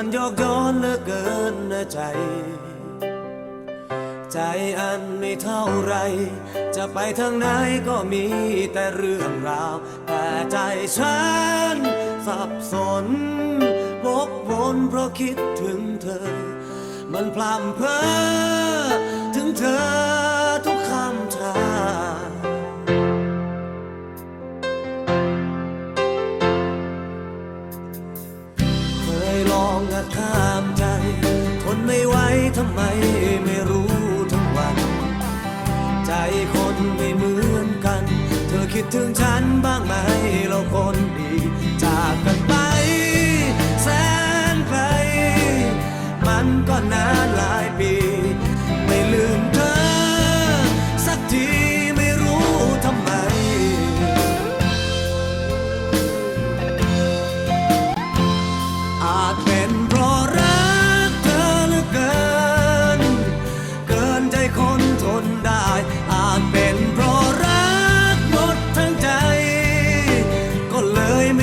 มันโยกย้อนเหลือเกินนะใจ ใจอันไม่เท่าไร จะไปทางไหนก็มีแต่เรื่องราว แต่ใจฉันสับสนวกวนเพราะคิดถึงเธอ มันพลัมเพอถึงเธอทุก ข้ามใจ ทนไม่ไหวทำไมไม่รู้ทั้งวัน ใจคนไม่เหมือนกัน เธอคิดถึงฉันบ้างไหม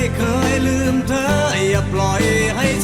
เลยไม่เคยลืมเธออย่าปล่อยให้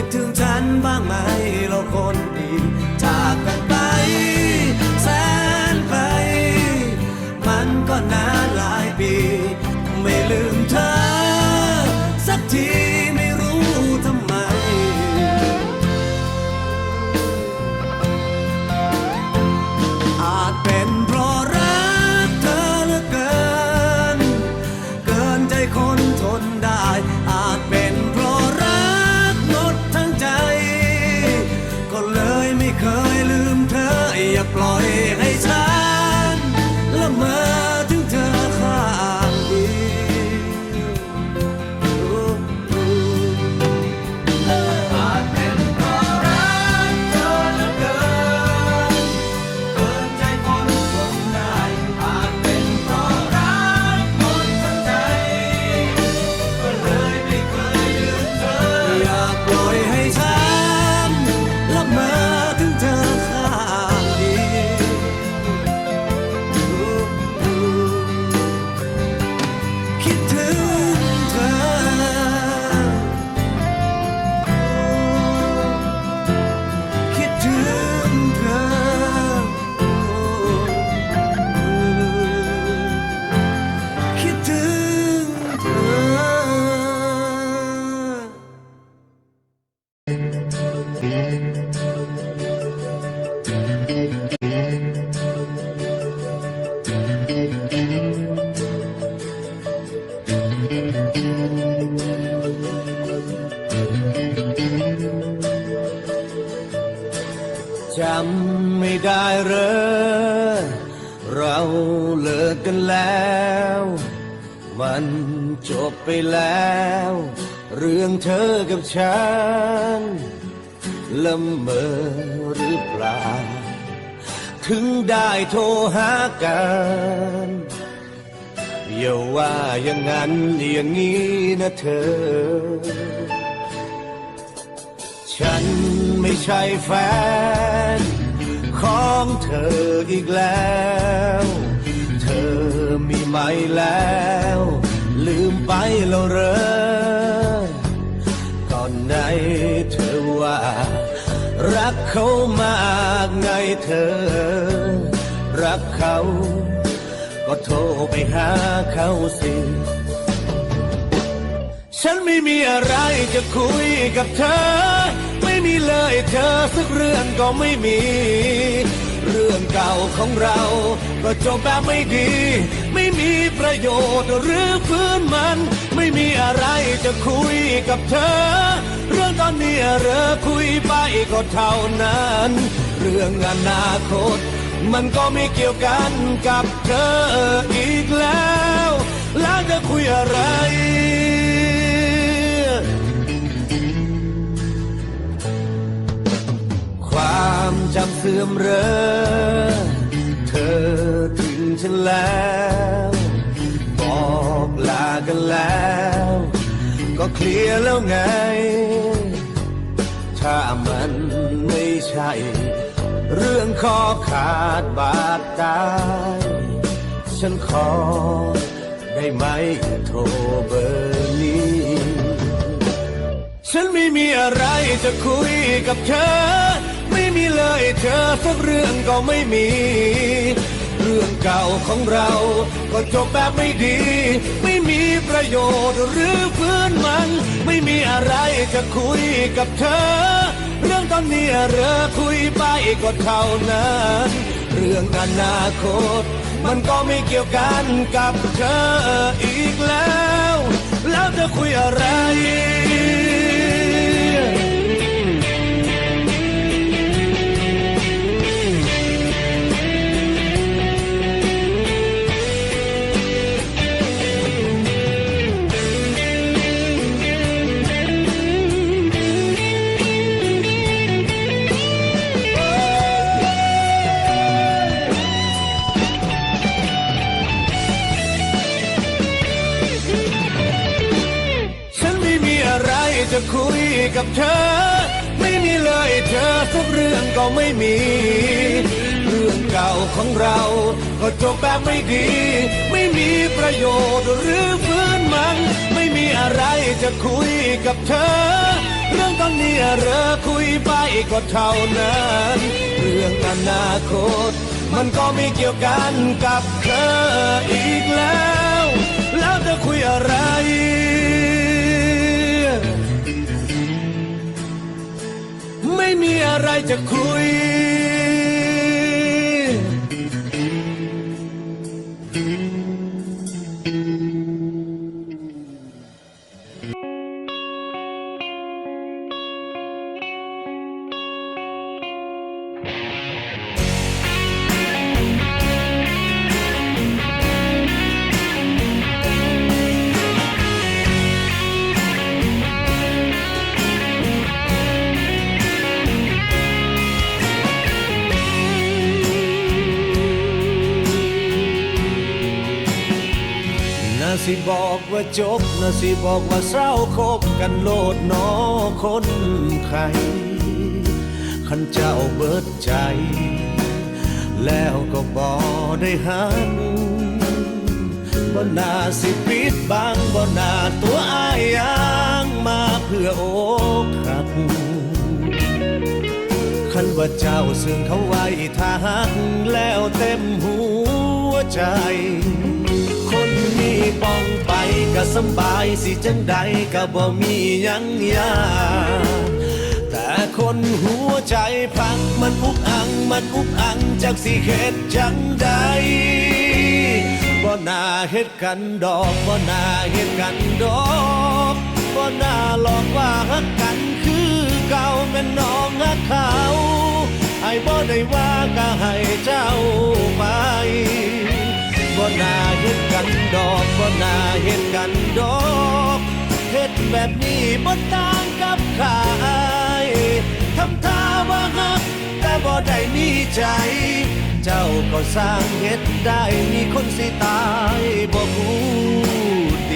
คิดถึง ออย่าปล่อย ฉันละเมอหรือเปล่า ถึงได้โทรหากันอย่าว่าอย่างนั้นอย่างนี้นะเธอ ฉันไม่ใช่แฟน ของเธออีกแล้ว เธอมีไหมแล้ว ลืมไปแล้วเหรอก่อ เธอว่า รักเขามากไงเธอ รักเขา ก็โทรไปหาเขาสิ ฉันไม่มีอะไรจะคุยกับเธอ ไม่มีเลยเธอสักเรื่องก็ไม่มี เรื่องเก่าของเรา ก็จบแบบไม่ดี ไม่มีประโยชน์หรือพื้นมัน ไม่มีอะไรจะคุยกับเธอ เรอคุยไปก็เท่านั้น เรื่องอนาคต มันก็ไม่เกี่ยวกันกับเธออีกแล้ว แล้วจะคุยอะไร ความจำเสื่อมเรอ เธอถึงฉันแล้ว บอกลากันแล้ว ก็เคลียร์แล้วไง มันไม่ใช่ เรื่องคอขาดบาดตายฉันขอได้ไหมโทรเบอร์นี้ ฉันไม่มีอะไรจะคุยกับเธอ ไม่มีเลยเธอสักเรื่องก็ไม่มี รื่องเก่าของเรา ก็จบแบบไม่ดี ไม่มีประโยชน์หรือพื้นมัน ไม่มีอะไรจะคุยกับเธอ เรื่องตอนนี้เรอคุยไปก็เท่านั้นเรื่องอนาคต มันก็ไม่เกี่ยวกันกับเธออีกแล้ว แล้วจะคุยอะไร กับเธอ ไม่มีเลยเธอสักเรื่องก็ไม่มี เรื่องเก่าของเรา ก็จบแบบไม่ดี ไม่มีประโยชน์หรือฟื้นมัน ไม่มีอะไรจะคุยกับเธอ เรื่องตอนนี้เรอคุยไปก็เท่านั้น เรื่องอนาคต มันก็ไม่เกี่ยวกันกับเธออีกแล้ว แล้วจะคุยอะไร ม่มีอะไรจะคุย ว่าจบน่าสิบอกว่าเศร้าคบกันโลดนอคนไข้ขันเจ้าเบิดใจ แล้วก็บอได้หันบ่นาสิปิดบังบ่นาตัวอายยังมาเพื่อโอกหักคันว่าเจ้าซึ่งเขาไว้ถ้าหักแล้วเต็มหัว ใจ คนมีป้องไปก็สบายสิจังใดก็บ่มียังยากแต่คนหัวใจพังมันอุกอังมันอุกอังจากสิเหตุจังใดบ่น่าเฮ็ดกันดอกบ่น่าเฮ็ดกันดอกบ่น่าหลอกว่าฮักกันคือเก่าแม่นน้องฮักเขาให้บ่ได้ว่าก็ให้เจ้าไป บ่น่าเฮ็ดกันดอกบ่น่าเฮ็ดกันดอกเฮ็ดแบบนี้บ่ต่างกับขายทำท่าว่าฮักแต่บ่ได้มีใจ เจ้าก็สร้างเฮ็ดได้มีคนสิตายบ่พูด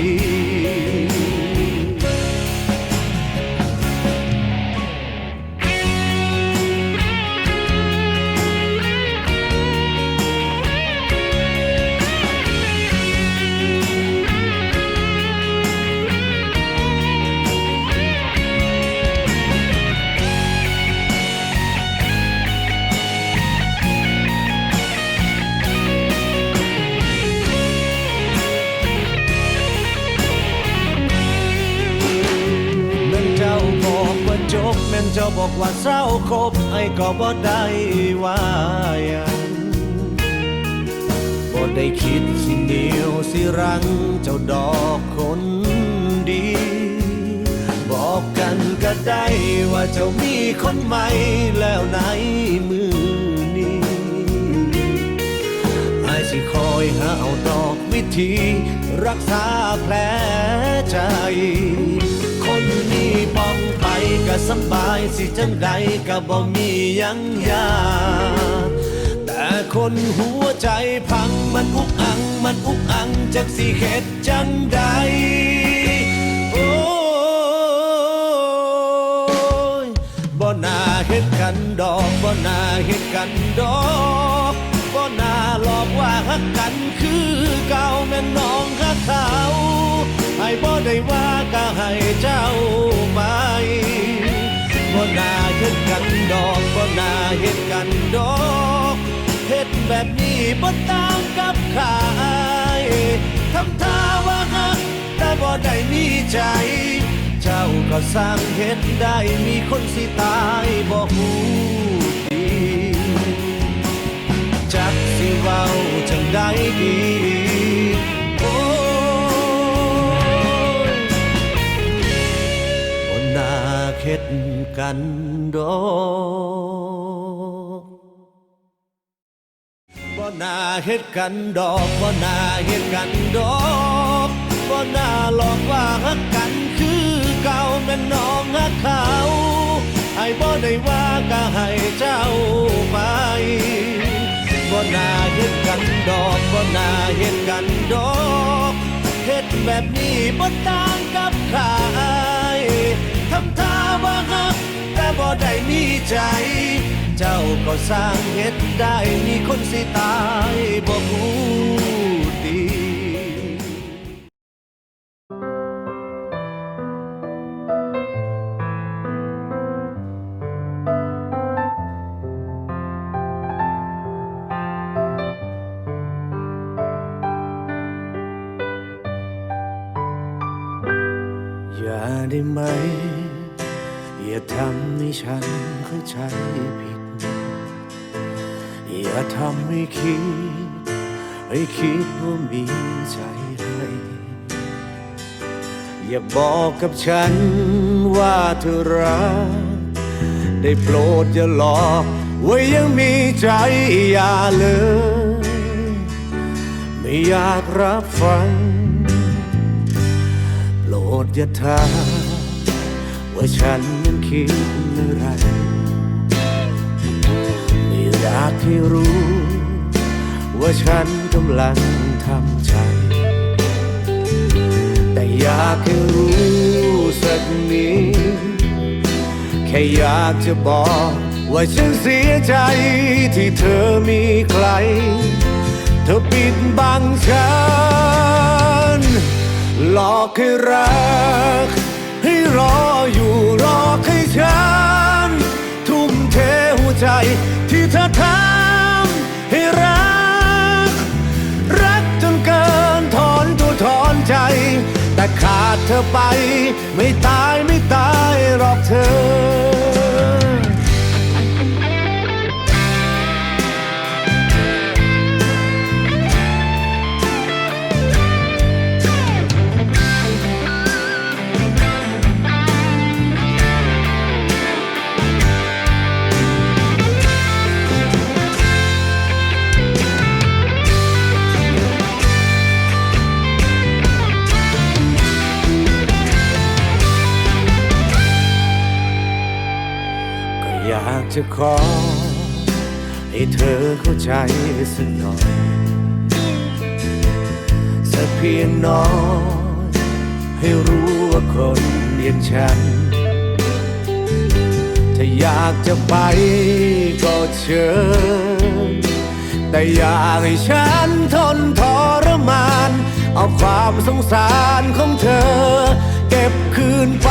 ก็บ่ได้ว่าหยังบ่ได้คิดสิเหนียวสิรังเจ้าดอกคนดี บอกกันก็ได้ว่าเจ้ามีคนใหม่แล้วในมือนี้ไอ้สิคอยหาเอาดอกวิธี รักษาแผลใจ ก็สบายสิจังใดก็บ่มียังยา แต่คนหัวใจพังมันอุกอัง มันอุกอังจักสิเฮ็ดจังใดโอ้ยบ่น่าเฮ็ดกันดอกบ่น่าเฮ็ดกันดอกบ่น่าหลอกว่าฮักกันคือเก่าแม่นน้องฮักเขา ให้บ่ได้ว่าก็ให้เจ้าไปบ่น่าเฮ็ดกันดอกบ่น่าเฮ็ดกันดอกเฮ็ดแบบนี้บ่ต่างกับขายทำท่าว่าฮักแต่บ่ได้มีใจ เจ้าก็สร้างเฮ็ดได้มีคนสิตายบ่ฮู้ดีจักสิเว้าจังได้ดี กันดอกบ่น่าเฮ็ดกันดอกบ่น่าเฮ็ดกันดอกบ่น่าหลอกว่าฮักกันคือเก่าแม่นน้องฮักเขาให้บ่ได้ว่าก็ให้เจ้าไปบ่น่าเฮ็ดกันดอกบ่น่าเฮ็ดกันดอกเฮ็ดแบบนี้บ่ต่างกับขายทำท่าว่าฮัก บ่ได้มีใจ เจ้าก็สร้างเฮ็ดได้มีคนสิตายบ่ฮู้ดีอย่าได้ไหมอย่า ทำให้ฉันเข้าใจผิด อย่าทำให้คิด ให้คิดว่ามีใจให้อย่าบอกกับฉันว่าเธอรัก ได้โปรดอย่าหลอกว่ายังมีใจอย่าเลย ไม่อยากรับฟัง โปรดอย่าถาม ว่าฉันนั้นคิดอะไรไม่อยากให้รู้ ว่าฉันกำลังทำใจ แต่อยากให้รู้สักนิดแค่อยากจะบอกว่าฉันเสียใจที่เธอมีใคร เธอปิดบังฉัน หลอกให้รัก ให้รออยู่รอให้ฉัน ทุ่มเทหัวใจที่เธอทำให้รัก รักจนเกินถอนตัวถอนใจ แต่ขาดเธอไป ไม่ตายไม่ตายหรอกเธอ อยากจะขอ ให้เธอเข้าใจสักหน่อย สักเพียงน้อย ให้รู้ว่าคนอย่างฉัน ถ้าอยากจะไปก็เชิญ แต่อยากให้ฉันทนทรมาน เอาความสงสารของเธอ เก็บคืนไป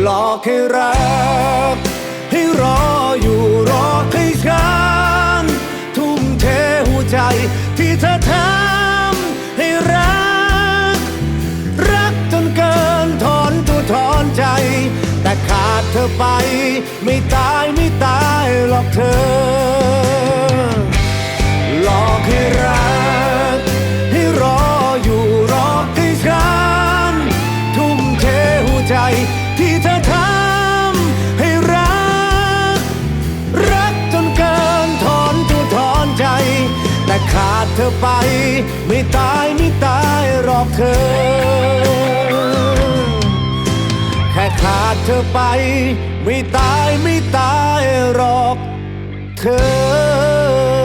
หลอกให้รัก ให้รออยู่รอให้ฉันทุ่มเทหัวใจที่เธอทำให้รัก รักจนเกินถอนตัวถอนใจ แต่ขาดเธอไป ไม่ตายไม่ตายหรอกเธอ หลอกให้รัก ให้รออยู่รอให้ฉันทุ่มเทหัวใจ เธอทำให้รัก รักจนเกินถอนตัวถอนใจ แต่ขาดเธอไป ไม่ตายไม่ตายหรอกเธอ แค่ขาดเธอไป ไม่ตายไม่ตายหรอกเธอ